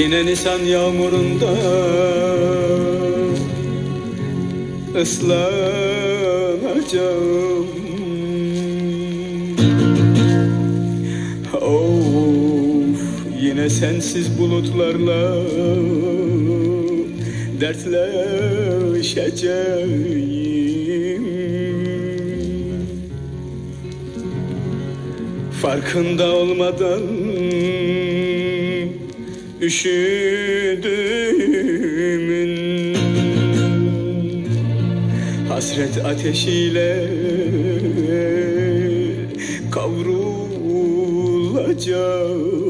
Yine Nisan yağmurunda ıslanacağım. Of yine sensiz bulutlarla dertleşeceğim. Farkında olmadan üşüdüğümün. Hasret ateşiyle kavrulacağım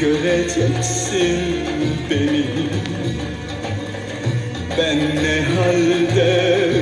Göreceksin beni. Ben ne haldeyim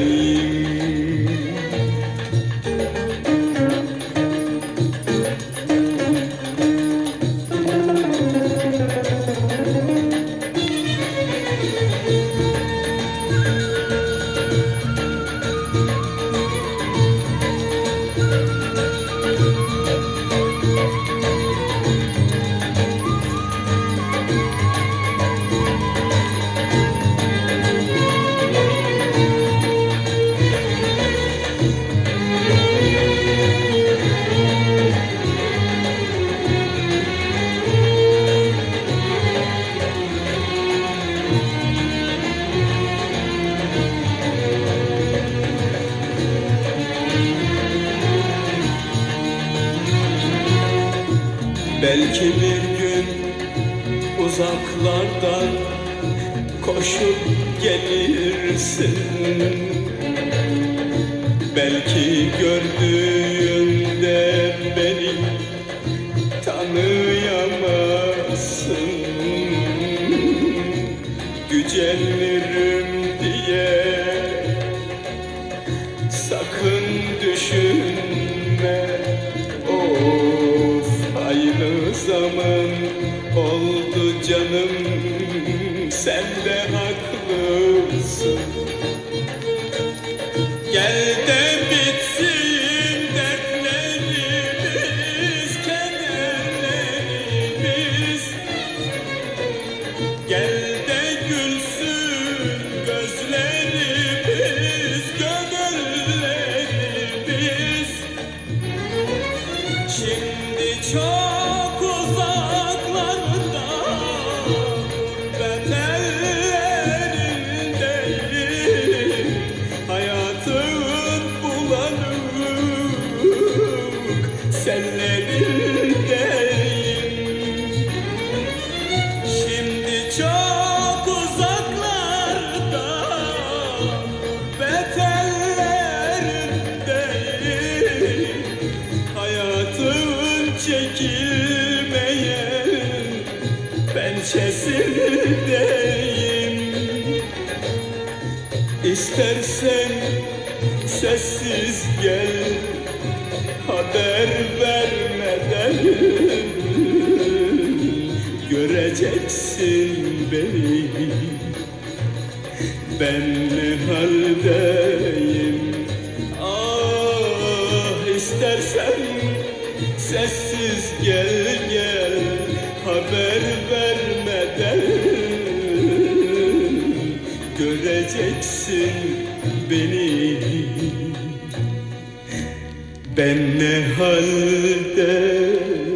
Belki bir gün uzaklardan koşup gelirsin. Belki gördüğünde beni tanıyamazsın. Gücenirim diye sakın Gel de bitsin dertlerimiz, kederlerimiz. Gel de gülsün gözlerimiz, gönüllerimiz. Şimdi çok bulanık sellerindeyim Şimdi çok uzaklarda betellerindeyim Hayatın çekilmeyen pençesindeyim. İstersen sessiz gel Haber vermeden göreceksin beni. Ben ne haldeyim? Ah istersen sessiz gel gel Haber vermeden göreceksin beni Ben ne haldeyim